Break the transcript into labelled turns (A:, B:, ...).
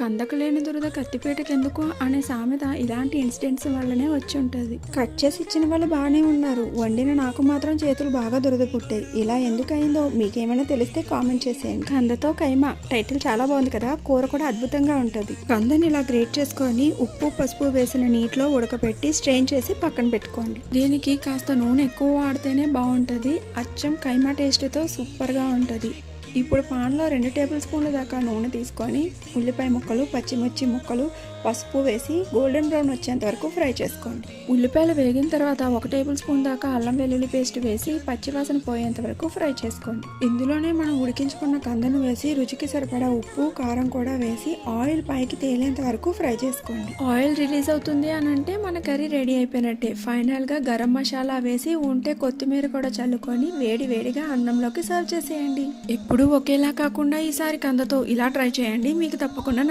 A: కందకు లేని దురద కత్తిపేటకెందుకు అనే సామెత ఇలాంటి ఇన్సిడెంట్స్ వల్లనే వచ్చి ఉంటుంది. కట్ చేసి ఇచ్చిన వాళ్ళు బాగానే ఉన్నారు. వండిన నాకు మాత్రం చేతులు బాగా దురద పుట్టాయి. ఇలా ఎందుకయిందో మీకేమైనా తెలిస్తే కామెంట్ చేసేయండి. కందతో కైమా. టైటిల్ చాలా బాగుంది కదా? కూర కూడా అద్భుతంగా ఉంటుంది. కందని ఇలా గ్రేట్ చేసుకొని ఉప్పు పసుపు వేసిన నీటిలో ఉడకపెట్టి స్ట్రెయిన్ చేసి పక్కన పెట్టుకోండి. దీనికి కాస్త నూనె ఎక్కువ వాడితేనే బాగుంటుంది. అచ్చం కైమా టేస్ట్తో సూపర్గా ఉంటుంది. ఇప్పుడు పాన్లో రెండు టేబుల్ స్పూన్ల దాకా నూనె తీసుకొని ఉల్లిపాయ ముక్కలు పచ్చిమిర్చి ముక్కలు పసుపు వేసి గోల్డెన్ బ్రౌన్ వచ్చేంత వరకు ఫ్రై చేసుకోండి. ఉల్లిపాయలు వేగిన తర్వాత ఒక టేబుల్ స్పూన్ దాకా అల్లం వెల్లుల్లి పేస్ట్ వేసి పచ్చివాసన పోయేంత వరకు ఫ్రై చేసుకోండి. ఇందులోనే మనం ఉడికించుకున్న కందను వేసి రుచికి సరిపడా ఉప్పు కారం కూడా వేసి ఆయిల్ పైకి తేలేంత వరకు ఫ్రై చేసుకోండి. ఆయిల్ రిలీజ్ అవుతుంది అని అంటే మన కర్రీ రెడీ అయిపోయినట్టే. ఫైనల్గా గరం మసాలా వేసి ఉంటే కొత్తిమీర కూడా చల్లుకొని వేడి వేడిగా అన్నంలోకి సర్వ్ చేసేయండి. ఎప్పుడు ఒకేలా కాకుండా ఈసారి కందతో ఇలా ట్రై చేయండి. మీకు తప్పకుండా.